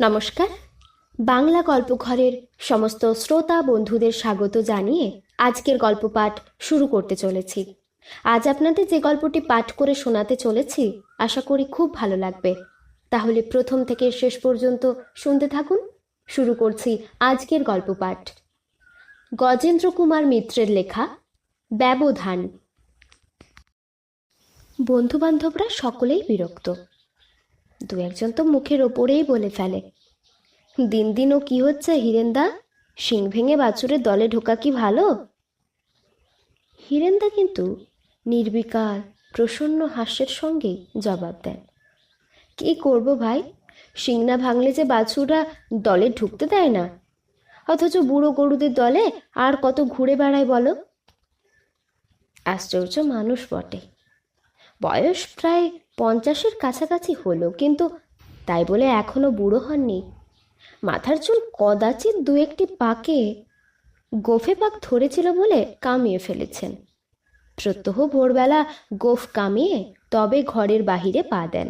নমস্কার। বাংলা গল্পঘরের সমস্ত শ্রোতা বন্ধুদের স্বাগত জানিয়ে আজকের গল্প পাঠ শুরু করতে চলেছি। আজ আপনাদের যে গল্পটি পাঠ করে শোনাতে চলেছি, আশা করি খুব ভালো লাগবে। তাহলে প্রথম থেকে শেষ পর্যন্ত শুনতে থাকুন। শুরু করছি আজকের গল্প পাঠ গজেন্দ্র কুমার মিত্রের লেখা, ব্যবধান। বন্ধুবান্ধবরা সকলেই বিরক্ত। দু একজন তো মুখের ওপরেই বলে ফেলে। দিন দিন ও কি হচ্ছে, হিরেন্দা? শিং ভেঙে বাছুরের দলে ঢোকা কি ভালো? হিরেন্দা কিন্তু নির্বিকার, প্রসন্ন হাস্যের সঙ্গেই জবাব দেন কি করব ভাই? শিং না ভাঙলে যে বাছুররা দলে ঢুকতে দেয় না? অথচ বুড়ো গরুদের দলে আর কত ঘুরে বেড়ায় বলো? আশ্চর্য মানুষ বটে। বয়স প্রায় পঞ্চাশের কাছাকাছি হলো, কিন্তু তাই বলে এখনও বুড়ো হননি। মাথার চুল কদাচিৎ দু একটি পাকে গোফে পাক ধরেছিল বলে কামিয়ে ফেলেছেন। প্রত্যহ ভোরবেলা গোফ কামিয়ে তবে ঘরের বাহিরে পা দেন।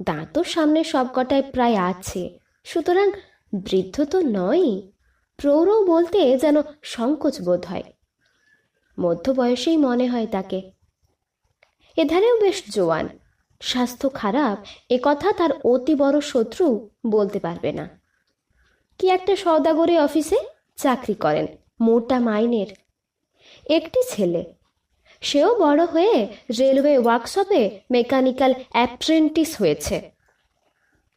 দাঁতও সামনে সবকটায় প্রায় আছে, সুতরাং বৃদ্ধ তো নয় প্রৌঢ় বলতে যেন সংকোচ বোধ হয়। মধ্য বয়সেই মনে হয় তাকে। এধারেও বেশ জোয়ান। স্বাস্থ্য খারাপ, এ কথা তার অতি বড় শত্রু বলতে পারবে না। কি একটা সওদাগরি অফিসে চাকরি করেন, মোটা মাইনের। একটি ছেলে। সেও বড় হয়ে রেলওয়ে ওয়ার্কশপে মেকানিক্যাল অ্যাপ্রেন্টিস হয়েছে।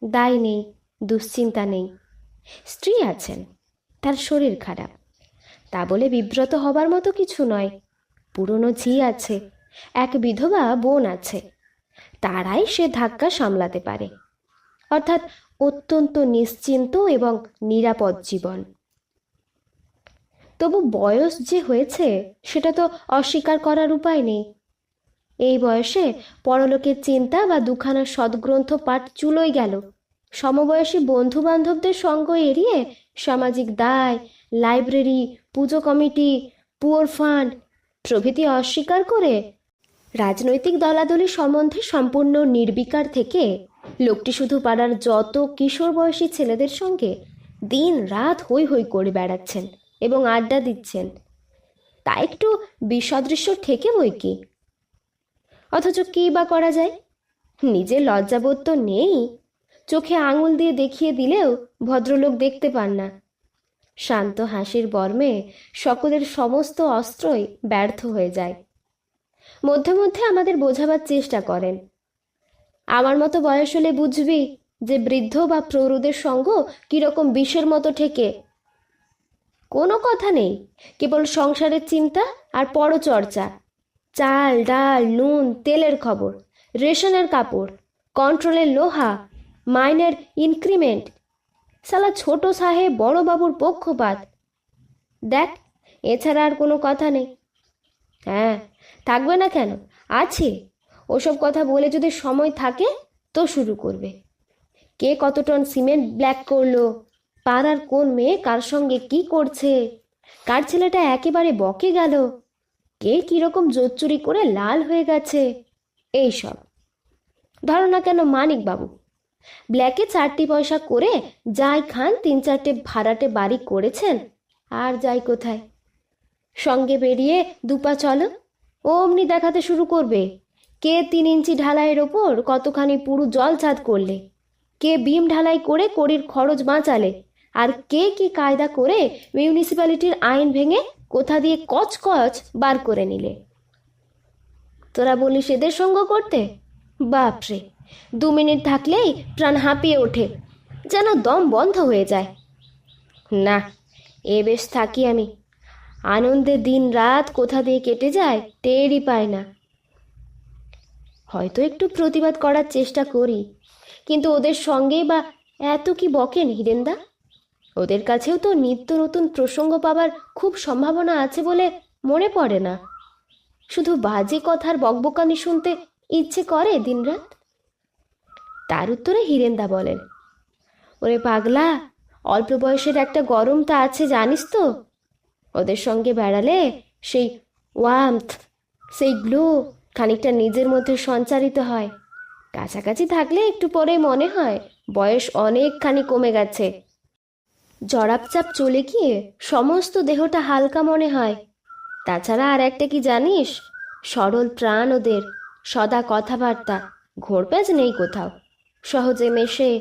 দায় নেই, দুশ্চিন্তা নেই। স্ত্রী আছেন, তার শরীর খারাপ। তা বলে বিব্রত হবার মতো কিছু নয়। পুরনো ঝি আছে এক বিধবা বোন আছে। তারাই সে ধাক্কা সামলাতে পারে। অর্থাৎ অত্যন্ত নিশ্চিন্ত এবং নিরাপদ জীবন। তবু বয়স যে হয়েছে, সেটা তো অস্বীকার করার উপায় নেই। এই বয়সে পরলোকের চিন্তা বা দুখানা সদ্গ্রন্থ পাঠ চুলোই গেল। সমবয়সী বন্ধু বান্ধবদের সঙ্গ এড়িয়ে সামাজিক দায়, লাইব্রেরি, পুজো কমিটি, পুয়োর ফান্ড প্রভৃতি অস্বীকার করে রাজনৈতিক দলাদলি সম্বন্ধে সম্পূর্ণ নির্বিকার থেকে লোকটি শুধু পাড়ার যত কিশোর বয়সী ছেলেদের সঙ্গে দিন রাত হই হই করে বেড়াচ্ছেন এবং আড্ডা দিচ্ছেন। তা একটু বিসদৃশ্য ঠেকে বই কি? অথচ কী বা করা যায়? নিজের লজ্জাবোধ তো নেই। চোখে আঙুল দিয়ে দেখিয়ে দিলেও ভদ্রলোক দেখতে পান না। শান্ত হাসির বর্মে সকলের সমস্ত অস্ত্রই ব্যর্থ হয়ে যায়। মধ্যে মধ্যে আমাদের বোঝাবার চেষ্টা করেন। আমার মতো বয়স হলে বুঝবি যে বৃদ্ধ বা প্রৌঢ়দের সঙ্গ কীরকম বিষের মতো ঠেকে। কোনো কথা নেই, কেবল সংসারের চিন্তা আর পরচর্চা। চাল, ডাল, নুন, তেলের খবর, রেশনের কাপড়, কন্ট্রোলের লোহা, মাইনের ইনক্রিমেন্ট। সালা ছোট সাহেব বড়বাবুর পক্ষপাত। দেখ, এছাড়া আর কোনো কথা নেই। হ্যাঁ থাকবে না কেন? আছে। ওসব কথা বলে যদি সময় থাকে, তো শুরু করবে। কে কত টন সিমেন্ট ব্ল্যাক করল? পাড়ার কোন মেয়ে কার সঙ্গে কি করছে? কার ছেলেটা একেবারে বকে গেল? কে কীরকম জোচ্চুরি করে লাল হয়ে গেছে? এইসব ধরো না কেন মানিক বাবু ব্ল্যাকে চারটি পয়সা করে যাই খান, তিন চারটে ভাড়াটে বাড়ি করেছেন, আর যাই কোথায়। সঙ্গে বেরিয়ে দুপা চলো। অমনি দেখাতে শুরু করবে। কে তিন ইঞ্চি ঢালাইয়ের ওপর কতখানি পুরো জল ছাদ করলে? কে বিম ঢালাই করে কড়ির খরচ বাঁচালে? আর কে কি কায়দা করে মিউনিসিপ্যালিটির আইন ভেঙে কোথা দিয়ে কচ কচ বার করে নিলে? তোরা বলিস এদের সঙ্গ করতে? বাপরে, দু মিনিট থাকলেই প্রাণ হাঁপিয়ে ওঠে, যেন দম বন্ধ হয়ে যায়। না, এ বেশ থাকি আমি। আনন্দে দিন রাত কোথা দিয়ে কেটে যায় টেরই পায় না। হয়তো একটু প্রতিবাদ করার চেষ্টা করি, কিন্তু ওদের সঙ্গেই বা এত কি বকেন হিরেন্দা? ওদের কাছেও তো নিত্য নতুন প্রসঙ্গ পাবার খুব সম্ভাবনা আছে বলে মনে পড়ে না। শুধু বাজে কথার বকবকানি শুনতে ইচ্ছে করে দিনরাত? তার উত্তরে হিরেন্দা বলেন, ওরে পাগলা, অল্প বয়সের একটা গরম তা আছে, জানিস তো? ওদের সঙ্গে বেড়ালে সেই ওয়ামথ সেই গ্লো খানিকটা নিজের মধ্যে সঞ্চারিত হয়। কাছাকাছি থাকলে একটু পরে মনে হয় বয়স অনেকখানি কমে গেছে। জড়াপচাপ চলে গিয়ে সমস্ত দেহটা হালকা মনে হয়। তাছাড়া আর একটা কি জানিস? সরল প্রাণ ওদের, সদা কথাবার্তা, ঘোরপ্যাচ নেই কোথাও। সহজে মেশে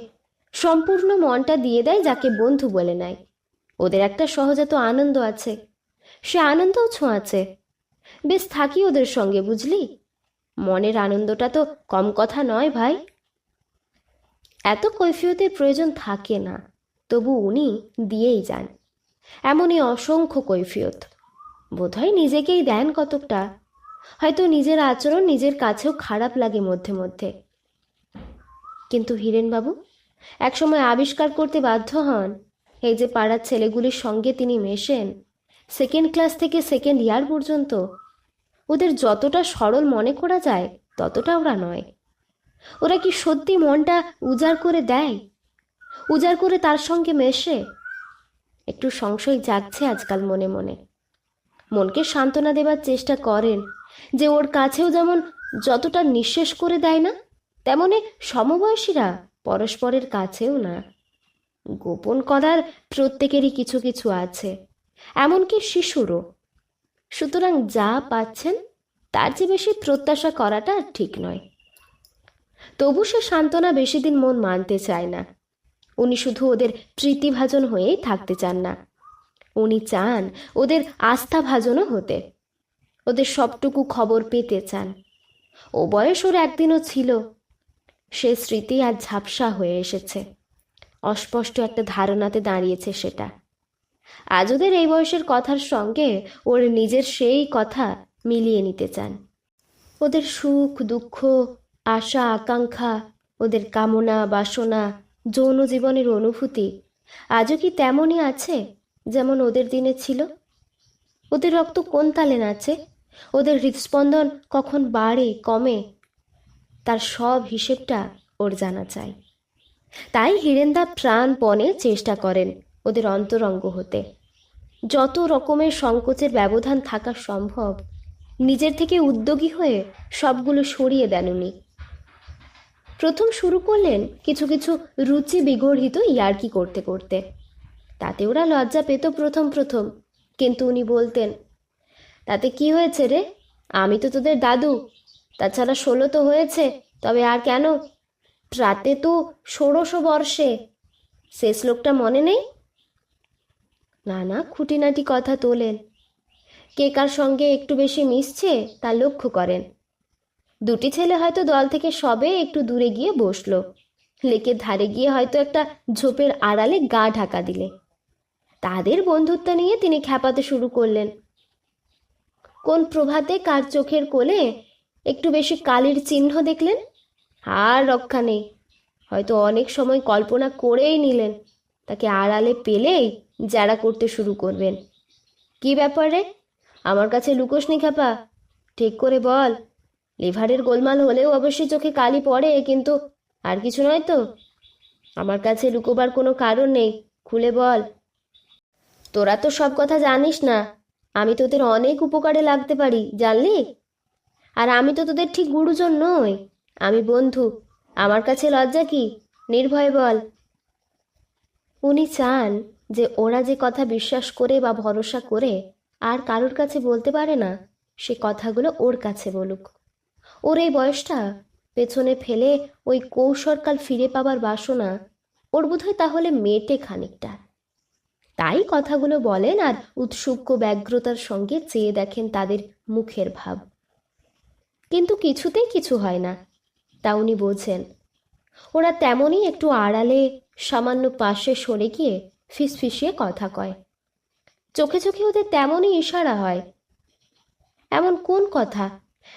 সম্পূর্ণ মনটা দিয়ে দেয় যাকে বন্ধু বলে নেয়। ওদের একটা সহজাত আনন্দ আছে। সে আনন্দও ছোঁয়াছে বেশ থাকি ওদের সঙ্গে, বুঝলি? মনের আনন্দটা তো কম কথা নয় ভাই। এত কৈফিয়তের প্রয়োজন থাকে না, তবু উনি দিয়েই যান। এমনই অসংখ্য কৈফিয়ত। বোধহয় নিজেকেই দেন কতকটা। হয়তো নিজের আচরণ নিজের কাছেও খারাপ লাগে মধ্যে মধ্যে। কিন্তু হীরেনবাবু, একসময় আবিষ্কার করতে বাধ্য হন। এই যে পাড়ার ছেলেগুলির সঙ্গে তিনি মেশেন সেকেন্ড ক্লাস থেকে সেকেন্ড ইয়ার পর্যন্ত, ওদের যতটা সরল মনে করা যায় ততটা ওরা নয়। ওরা কি সত্যি মনটা উজাড় করে দেয়? উজাড় করে তার সঙ্গে মেশে? একটু সংশয় জাগছে আজকাল মনে মনে। মনকে সান্ত্বনা দেবার চেষ্টা করেন যে ওর কাছেও যেমন যতটা নিঃশেষ করে দেয় না, তেমনি সমবয়সীরা পরস্পরের কাছেও না। গোপন করার প্রত্যেকেরই কিছু কিছু আছে। এমনকি শিশুরও। সুতরাং যা পাচ্ছেন, তার চেয়ে বেশি প্রত্যাশা করাটা ঠিক নয়। তবু সে সান্ত্বনা বেশি দিন মন মানতে চায় না। উনি শুধু ওদের প্রীতিভাজন হয়েই থাকতে চান না। উনি চান ওদের আস্থাভাজনও হতে। ওদের সবটুকু খবর পেতে চান। ও বয়স ওর একদিনও ছিল। সে স্মৃতি আর ঝাপসা হয়ে এসেছে। অস্পষ্ট একটা ধারণাতে দাঁড়িয়েছে সেটা। আজ ওদের এই বয়সের কথার সঙ্গে ওর নিজের সেই কথা মিলিয়ে নিতে চান। ওদের সুখ, দুঃখ, আশা, আকাঙ্ক্ষা, ওদের কামনা, বাসনা, যৌন জীবনের অনুভূতি আজও কি তেমনই আছে যেমন ওদের দিনে ছিল? ওদের রক্ত কোন তালে নাচে? ওদের হৃদস্পন্দন কখন বাড়ে, কমে? তার সব হিসেবটা ওর জানা চাই। তাই হিরেন্দা প্রাণপণে চেষ্টা করেন ওদের অন্তরঙ্গ হতে। যত রকমের সংকোচের ব্যবধান থাকা সম্ভব, নিজের থেকে উদ্যোগী হয়ে সবগুলো সরিয়ে দেন উনি। প্রথম শুরু করলেন কিছু কিছু রুচি বিগড়িত ইয়ার্কি করতে করতে। তাতে ওরা লজ্জা পেত প্রথম প্রথম, কিন্তু উনি বলতেন, তাতে কি হয়েছে রে? আমি তো তোদের দাদু, তাছাড়া ষোলো তো হয়েছে, তবে আর কেন রাতে তো ষোড়শ বর্ষে। শেষ লোকটা মনে নেই? নানা খুঁটিনাটি কথা তোলেন। কে কার সঙ্গে একটু বেশি মিশছে তা লক্ষ্য করেন। দুটি ছেলে হয়তো দল থেকে সবে একটু দূরে গিয়ে বসল। লেকের ধারে গিয়ে হয়তো একটা ঝোপের আড়ালে গা ঢাকা দিলে। তাদের বন্ধুত্ব নিয়ে তিনি খ্যাপাতে শুরু করলেন। কোন প্রভাতে কার চোখের কোলে একটু বেশি কালির চিহ্ন দেখলেন? আর রক্ষা নেই। হয়তো অনেক সময় কল্পনা করেই নিলেন, তাকে আড়ালে পেলেই যারা করতে শুরু করবেন। কি ব্যাপারে? আমার কাছে লুকোসনি খ্যাপা ঠিক করে বল, লিভারের গোলমাল হলেও অবশ্যই চোখে কালি পড়ে, কিন্তু আর কিছু নয় তো? আমার কাছে লুকোবার কোনো কারণ নেই, খুলে বল। তোরা তো সব কথা জানিস না, আমি তোদের অনেক উপকারে লাগতে পারি, জানলি? আর আমি তো তোদের ঠিক গুরুজন নই। আমি বন্ধু, আমার কাছে লজ্জা কি? নির্ভয় বল। উনি চান যে ওরা যে কথা বিশ্বাস করে বা ভরসা করে আর কারোর কাছে বলতে পারে না, সে কথাগুলো ওর কাছে বলুক। ওর এই বয়সটা পেছনে ফেলে ওই কৌশলকাল ফিরে পাবার বাসনা ওর বোধহয় তাহলে মেটে খানিকটা। তাই কথাগুলো বলেন আর উৎসুক ব্যগ্রতার সঙ্গে চেয়ে দেখেন তাদের মুখের ভাব। কিন্তু কিছুতেই কিছু হয় না। তা উনি বোঝেন। ওরা তেমনই একটু আড়ালে সামান্য পাশে সরে গিয়ে ফিসফিসিয়ে কথা কয়। চোখে চোখে ওদের তেমনই ইশারা হয়। এমন কোন কথা?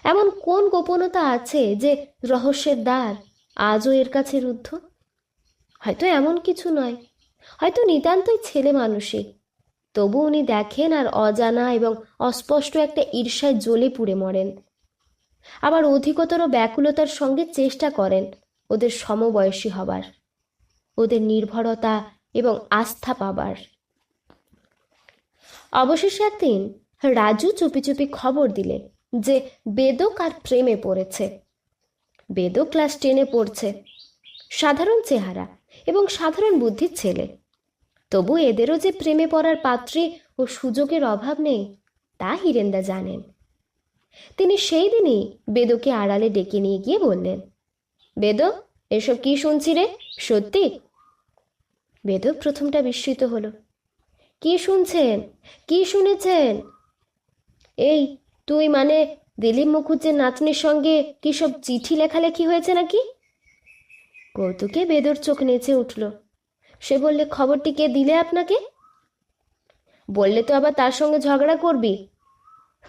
এমন কোন গোপনতা আছে যে রহস্যের দ্বার আজও এর কাছে রুদ্ধ? হয়তো এমন কিছু নয়। হয়তো নিতান্তই ছেলে মানুষই। তবু উনি দেখেন আর অজানা এবং অস্পষ্ট একটা ঈর্ষায় জ্বলে পুড়ে মরেন। আবার অধিকতর ব্যাকুলতার সঙ্গে চেষ্টা করেন ওদের সমবয়সী হবার, ওদের নির্ভরতা এবং আস্থা পাবার। অবশেষে একদিন রাজু চুপি চুপি খবর দিলে যে বেদক আর প্রেমে পড়েছে। বেদক ক্লাস টেনে পড়ছে। সাধারণ চেহারা এবং সাধারণ বুদ্ধির ছেলে। তবু এদেরও যে প্রেমে পড়ার পাত্রে ও সুযোগের অভাব নেই, তা হিরেন্দা জানেন। তিনি সেই দিনই বেদকে আড়ালে ডেকে নিয়ে গিয়ে বললেন, বেদ, এসব কি শুনছি রে? সত্যি? বেদ প্রথমটা বিস্মিত হলো, কি শুনছেন? কি শুনেছেন? এই, তুই মানে দিলীপ মুখুজ্জের নাতনির সঙ্গে কি সব চিঠি লেখালেখি হয়েছে নাকি? কৌতুকে বেদর চোখ নেচে উঠল, সে বললে খবরটি কে দিলে আপনাকে? বললে তো আবার তার সঙ্গে ঝগড়া করবি।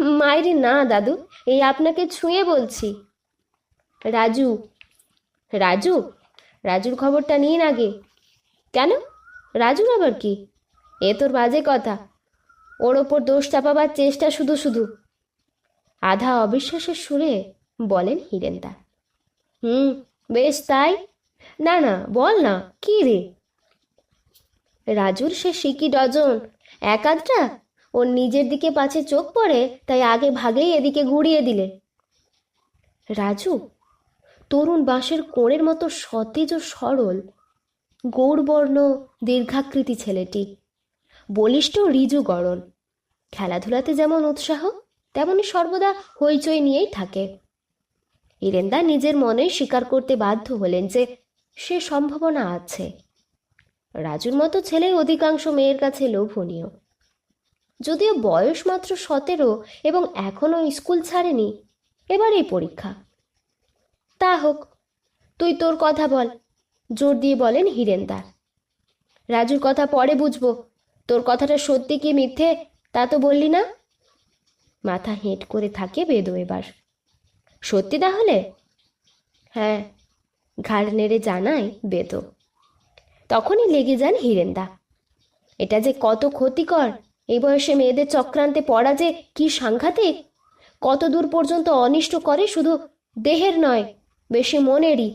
মাইরি না, দাদু। এই আপনাকে ছুঁয়ে বলছি। রাজু রাজু, রাজুর খবরটা নিন আগে। কেন? রাজুর আবার কি? এ তোর বাজে কথা। ওর ওপর দোষ চাপাবার চেষ্টা শুধু শুধু। আধা অবিশ্বাসের সুরে বলেন হিরেন্দা। হুম, বেশ তাই। না না, বল না, কি রে? রাজুর সে সিকি ডজন, এক আধটা? ওর নিজের দিকে পাছে চোখ পড়ে, তাই আগে ভাগেই এদিকে ঘুরিয়ে দিলে। রাজু, তরুণ বাঁশের কোণের মতো সতেজ ও সরল, গৌরবর্ণ, দীর্ঘাকৃতি ছেলেটি। বলিষ্ঠ রিজু গড়ন খেলাধুলাতে যেমন উৎসাহ, তেমনি সর্বদা হইচই নিয়েই থাকে। ইরেন্দা নিজের মনে স্বীকার করতে বাধ্য হলেন যে, সে সম্ভাবনা আছে। রাজুর মতো ছেলে অধিকাংশ মেয়ের কাছে লোভনীয়। যদিও বয়স মাত্র সতেরো এবং এখনও স্কুল ছাড়েনি, এবারেই পরীক্ষা। তা হোক, তুই তোর কথা বল, জোর দিয়ে বলেন হিরেনদার। রাজুর কথা পরে বুঝব, তোর কথাটা সত্যি কি মিথ্যে, তা তো বললি না? মাথা হেঁট করে থাকে বেদো এবার। সত্যি তাহলে? হ্যাঁ ঘাড় নেড়ে জানায় বেদো। তখনই লেগে যান হিরেন্দা। এটা যে কত ক্ষতিকর এই বয়সে মেয়েদের চক্রান্তে পড়া যে কি সাংঘাতিক? কত দূর পর্যন্ত অনিষ্ট করে শুধু দেহের নয়, বেশি মনেরই।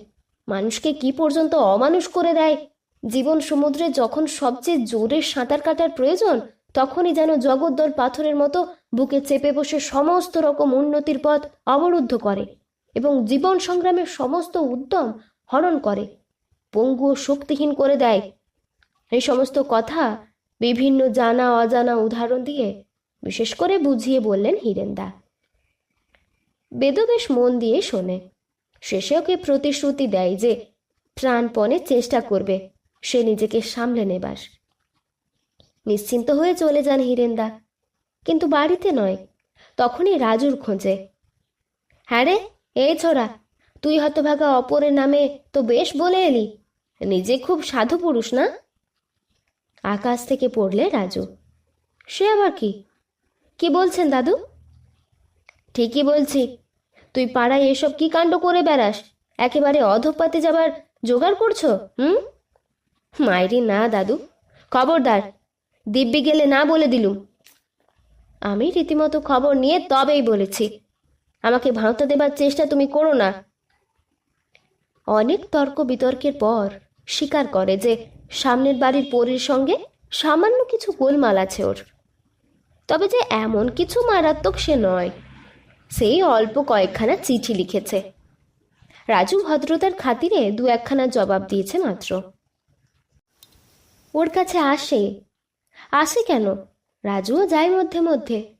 মানুষকে কি পর্যন্ত অমানুষ করে দেয়? জীবন সমুদ্রে যখন সবচেয়ে জোরে সাঁতার কাটার প্রয়োজন, তখনই যেন জগদ্দল পাথরের মতো বুকে চেপে বসে সমস্ত রকম উন্নতির পথ অবরুদ্ধ করে এবং জীবন সংগ্রামের সমস্ত উদ্যম হরণ করে পঙ্গু ও শক্তিহীন করে দেয়। এই সমস্ত কথা বিভিন্ন জানা অজানা উদাহরণ দিয়ে বিশেষ করে বুঝিয়ে বললেন হিরেন্দা। বেদ বেশ মন দিয়ে শোনে, শেষে ওকে প্রতিশ্রুতি দেয় যে প্রাণপণে চেষ্টা করবে, সে নিজেকে সামলে নেবার। নিশ্চিন্ত হয়ে চলে যান হিরেন্দা, কিন্তু বাড়িতে নয়, তখনই রাজুর খোঁজে। হ্যাঁ রে, এই ছোড়া, তুই হতভাগা অপরের নামে তো বেশ বলে এলি, নিজে খুব সাধু পুরুষ না? আকাশ থেকে পড়লে রাজু। সে আবার কি? কি বলছেন দাদু? ঠিকই বলছি। তুই পাড়ায় এসব কি কাণ্ড করে বেড়াস? একেবারে অধপাতে যাবার জোগাড় করছ, হুম? মাইরি না দাদু। খবরদার, দিব্যি গেলে না বলে দিলুম। আমি রীতিমতো খবর নিয়ে তবেই বলেছি। আমাকে ভাঁওতা দেবার চেষ্টা তুমি করো না। অনেক তর্ক বিতর্কের পর স্বীকার করে যে সামনের বাড়ির পরীর সঙ্গে সামান্য কিছু গোলমাল আছে ওর। তবে যে এমন কিছু মারাত্মক সে নয়। সেই অল্প কয়েকখানা চিঠি লিখেছে। রাজু ভদ্রতার খাতিরে দু একখানা জবাব দিয়েছে মাত্র। ওর কাছে আসে। আসে কেন? রাজুও যায় মধ্যে মধ্যে।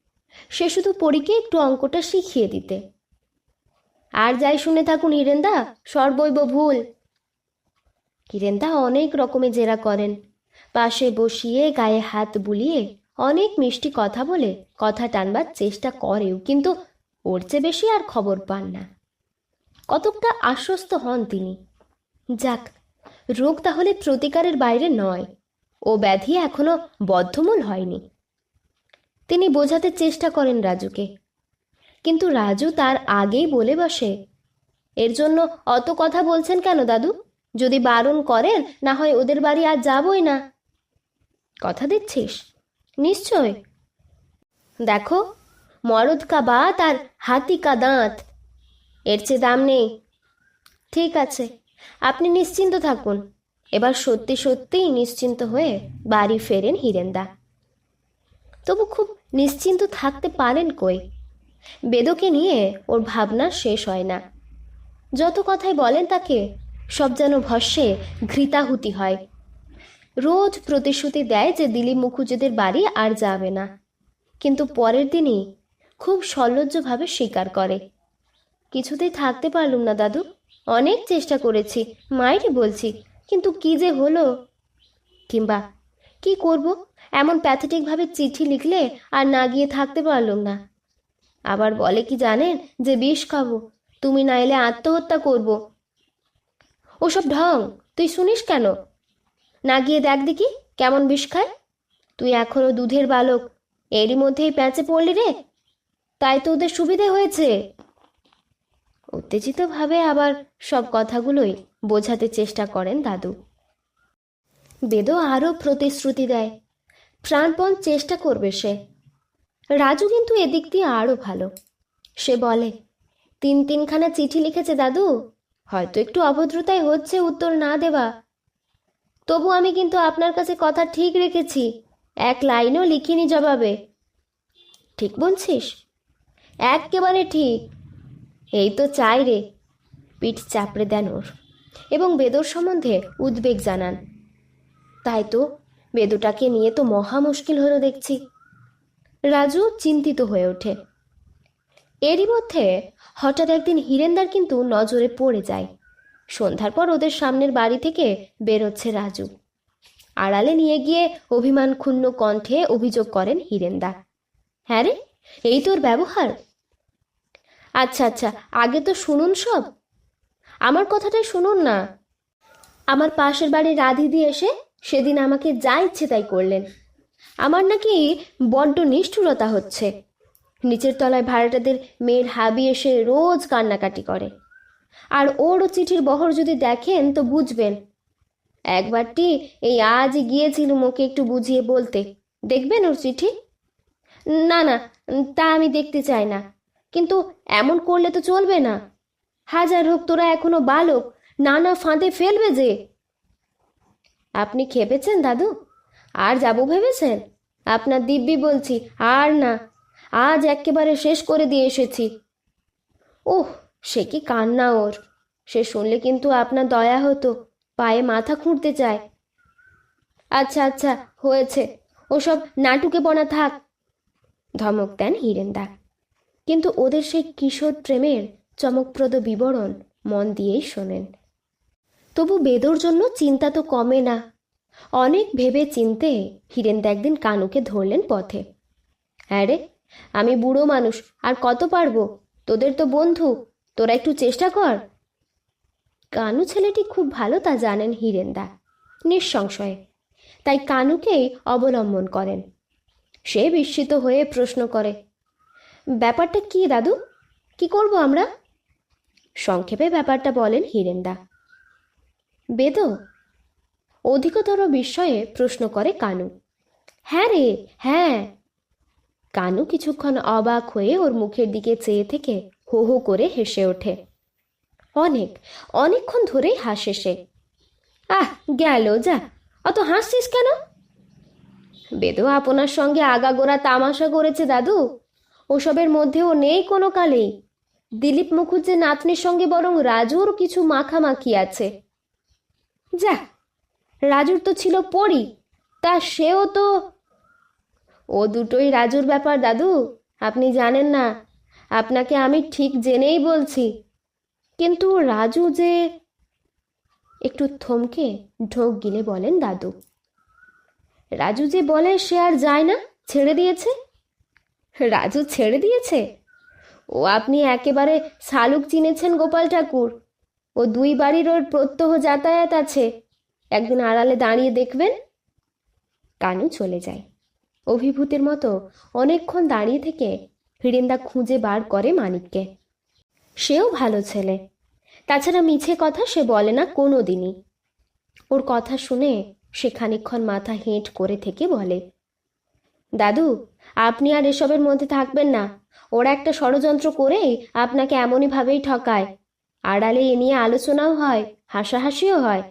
সে শুধু পরীকে একটু অঙ্কটা শিখিয়ে দিতে। আর যাই শুনে থাকুন হিরেন্দা সর্বৈব ভুল। হিরেন্দা অনেক রকমের জেরা করেন। পাশে বসিয়ে গায়ে হাত বুলিয়ে অনেক মিষ্টি কথা বলে কথা টানবার চেষ্টা করেও কিন্তু ওর চেয়ে বেশি আর খবর পান না। কতকটা আশ্বস্ত হন তিনি। যাক, রোগ তাহলে প্রতিকারের বাইরে নয়। ও ব্যাধি এখনও বদ্ধমূল হয়নি। তিনি বোঝাতে চেষ্টা করেন রাজুকে। কিন্তু রাজু তার আগেই বলে বসে, এর জন্য অত কথা বলছেন কেন দাদু? যদি বারণ করেন না হয় ওদের বাড়ি আর যাবই না। কথা দিচ্ছিস? নিশ্চয়। দেখো, মরদ কা বাত আর হাতি কা দাঁত। এর চেয়ে দাম নেই। ঠিক আছে, আপনি নিশ্চিন্ত থাকুন। এবার সত্যি সত্যিই নিশ্চিন্ত হয়ে বাড়ি ফেরেন হিরেন্দা। তবু খুব নিশ্চিন্ত থাকতে পারেন কই? বেদকে নিয়ে ওর ভাবনা শেষ হয় না। যত কথাই বলেন তাকে সব যেন ভস্যে ঘৃতাহুতি হয়। রোজ প্রতিশ্রুতি দেয় যে দিলীপ মুখুজ্জেদের বাড়ি আর যাবে না। কিন্তু পরের দিনই খুব সলজ্জভাবে স্বীকার করে। কিছুতেই থাকতে পারলুম না দাদু। অনেক চেষ্টা করেছি মায়েরই বলছি, কিন্তু কি যে হলো? কিংবা কি করব? এমন প্যাথেটিকভাবে চিঠি লিখলে আর না গিয়ে থাকতে পারলুম না। আবার বলে কি জানেন যে বিষ খাব, তুমি না এলে আত্মহত্যা করব ওসব ঢং, তুই শুনিস কেন? না গিয়ে দেখ দেখি, কেমন বিষ খায়। তুই এখনও দুধের বালক, এরই মধ্যেই প্যাঁচে পড়লি রে। তাই তো ওদের সুবিধে হয়েছে। উত্তেজিতভাবে আবার সব কথাগুলোই বোঝাতে চেষ্টা করেন দাদু। বেদও আরও প্রতিশ্রুতি দেয়। প্রাণপণ চেষ্টা করবে সে। রাজু কিন্তু এদিক দিয়ে আরও ভালো। সে বলে, তিন তিনখানা চিঠি লিখেছে দাদু। হয়তো একটু অভদ্রতাই হচ্ছে উত্তর না দেওয়া। তবু আমি কিন্তু আপনার কাছে কথা ঠিক রেখেছি। এক লাইনও লিখিনি জবাবে। ঠিক বলছিস? একেবারে ঠিক। এই তো চাই রে। পিঠ চাপড়ে দেন ওর। এবং বেদর সম্বন্ধে উদ্বেগ জানান। তাই তো বেদুটাকে নিয়ে তো মহা মুশকিল হলো দেখছি। রাজু চিন্তিত হয়ে ওঠে। এরই মধ্যে হঠাৎ একদিন হিরেন্দার কিন্তু নজরে পড়ে যায়। সন্ধ্যার পর ওদের সামনের বাড়ি থেকে বেরোচ্ছে রাজু। আড়ালে নিয়ে গিয়ে অভিমান ক্ষুণ্ণ কণ্ঠে অভিযোগ করেন হিরেন্দা। হ্যাঁ রে, এই তোর ব্যবহার? আচ্ছা আচ্ছা আগে তো শুনুন সব। আমার কথাটাই শুনুন না। আমার পাশের বাড়ির রাধিদি এসে সেদিন আমাকে যা ইচ্ছে তাই করলেন। আমার নাকি বড্ড নিষ্ঠুরতা হচ্ছে। নিচের তলায় ভাড়াটাদের মেয়ের হাবি এসে রোজ কান্নাকাটি করে। আর ওরও চিঠির বহর যদি দেখেন তো বুঝবেন। একবারটি এই আজই গিয়েছিলুম ওকে একটু বুঝিয়ে বলতে। দেখবেন ওর চিঠি? না না, তা আমি দেখতে চাই না। কিন্তু এমন করলে তো চলবে না। হাজার হোক, তোরা এখনও বালক, নানা ফাঁদে ফেলবে যে। আপনি খেপেছেন, দাদু? আর যাব ভেবেছেন? আপনার দিব্যি বলছি, আর না আজ একেবারে শেষ করে দিয়ে এসেছি। ওহ সে কি কান্না ওর। সে শুনলে কিন্তু আপনার দয়া হতো, পায়ে মাথা খুঁড়তে চায়। আচ্ছা আচ্ছা হয়েছে। ওসব নাটুকে বনা থাক। ধমক দেন হিরেন্দা কিন্তু ওদের সেই কিশোর প্রেমের চমকপ্রদ বিবরণ মন দিয়েই শোনেন। তবু বেদর জন্য চিন্তা তো কমে না। অনেক ভেবে চিনতে হিরেন্দা একদিন কানুকে ধরলেন পথে। হ্যাঁ রে আমি বুড়ো মানুষ, আর কত পারব? তোদের তো বন্ধু, তোরা একটু চেষ্টা কর। কানু ছেলেটি খুব ভালো তা জানেন হিরেন্দা, নিঃসংশয়ে। তাই কানুকেই অবলম্বন করেন। সে বিস্মিত হয়ে প্রশ্ন করে, ব্যাপারটা কি দাদু? কি করব আমরা? সংক্ষেপে ব্যাপারটা বলেন হিরেন্দা। বেদ? অধিকতর বিস্ময়ে প্রশ্ন করে কানু। হ্যাঁ রে হ্যাঁ কানু কিছুক্ষণ অবাক হয়ে ওর মুখের দিকে চেয়ে থেকে হো হো করে হেসে ওঠে। অনেক, অনেকক্ষণ ধরেই হাসে সে। আহ, গেল যা। অত হাসছিস কেন? বেদও আপনার সঙ্গে আগাগোড়া তামাশা করেছে দাদু। ওসবের মধ্যেও নেই কোনো কালেই। দিলীপ মুখুজ্জের নাতনির সঙ্গে বরং রাজুর কিছু মাখামাখি আছে। যা, রাজুর তো ছিল পড়ি তা সেও তো ও দুটোই রাজুর ব্যাপার, দাদু। আপনি জানেন না। আপনাকে আমি ঠিক জেনেই বলছি। কিন্তু রাজু যে একটু থমকে ঢোক গিলে বলেন দাদু। রাজু যে বলে সে আর যায় না, ছেড়ে দিয়েছে? রাজু ছেড়ে দিয়েছে? ও আপনি একেবারে শালুক চিনেছেন গোপাল ঠাকুর। ও দুই বাড়ির ওর প্রত্যহ যাতায়াত আছে। একদিন আড়ালে দাঁড়িয়ে দেখবেন। কানু চলে যায়। অভিভূতের মতো অনেকক্ষণ দাঁড়িয়ে থেকে হিড়িন্দা খুঁজে বার করে মানিককে। সেও ভালো ছেলে। তাছাড়া মিছে কথা সে বলে না কোনো দিনই ওর কথা শুনে সে খানিকক্ষণ মাথা হেঁট করে থেকে বলে, দাদু, আপনি আর এসবের মধ্যে থাকবেন না। ওরা একটা ষড়যন্ত্র করেই আপনাকে এমনইভাবেই ঠকায়। আড়ালে এ নিয়ে আলোচনাও হয়, হাসাহাসিও হয়।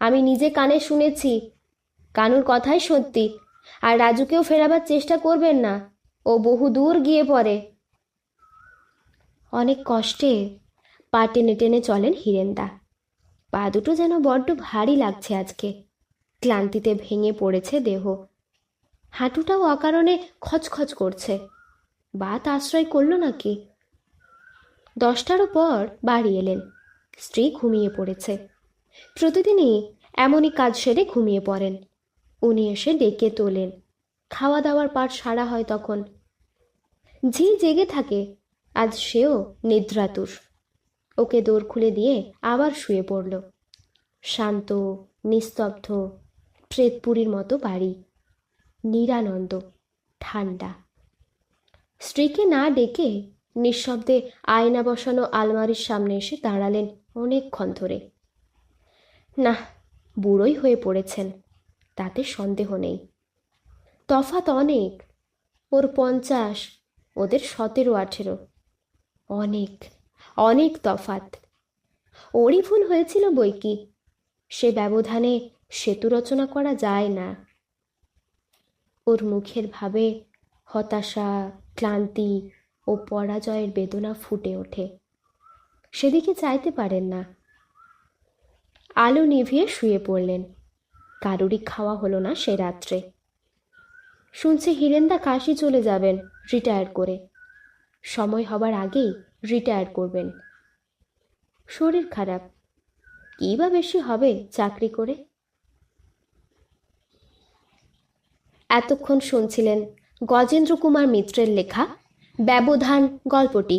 আমি নিজে কানে শুনেছি। কানুর কথাই সত্যি। আর রাজুকেও ফেরাবার চেষ্টা করবেন না। ও বহু দূর গিয়ে পড়ে। অনেক কষ্টে পা টেনে টেনে চলেন হিরেন্দা। পা দুটো যেন বড্ড ভারী লাগছে আজকে। ক্লান্তিতে ভেঙে পড়েছে দেহ। হাঁটুটাও অকারণে খচখচ করছে। বাত আশ্রয় করল নাকি? দশটারও পর বাড়ি এলেন। স্ত্রী ঘুমিয়ে পড়েছে। প্রতিদিনই এমনই কাজ সেরে ঘুমিয়ে পড়েন। উনি এসে ডেকে তোলেন। খাওয়া দাওয়ার পাট সারা হয় তখন। ঝি জেগে থাকে, আজ সেও নিদ্রাতুর। ওকে দৌড় খুলে দিয়ে আবার শুয়ে পড়ল। শান্ত, নিস্তব্ধ, প্রেতপুরীর মতো বাড়ি। নিরানন্দ, ঠান্ডা। স্ত্রীকে না ডেকে নিঃশব্দে আয়না বসানো আলমারির সামনে এসে দাঁড়ালেন অনেকক্ষণ ধরে। না বুড়োই হয়ে পড়েছেন। তাতে সন্দেহ নেই। তফাত অনেক। ওর পঞ্চাশ, ওদের সতেরো, আঠেরো। অনেক অনেক তফাত ওরই ভুল হয়েছিল বই কি? সে ব্যবধানে সেতু রচনা করা যায় না। ওর মুখের ভাবে হতাশা, ক্লান্তি ও পরাজয়ের বেদনা ফুটে ওঠে। সেদিকে চাইতে পারেন না। আলো নিভিয়ে শুয়ে পড়লেন। কারুরই খাওয়া হলো না সে রাত্রে। শুনছি হিরেন্দা কাশি চলে যাবেন, রিটায়ার করে। সময় হবার আগেই রিটায়ার করবেন। শরীর খারাপ, কী বা বেশি হবে চাকরি করে? এতক্ষণ শুনছিলেন গজেন্দ্র কুমার মিত্রের লেখা, ব্যবধান গল্পটি।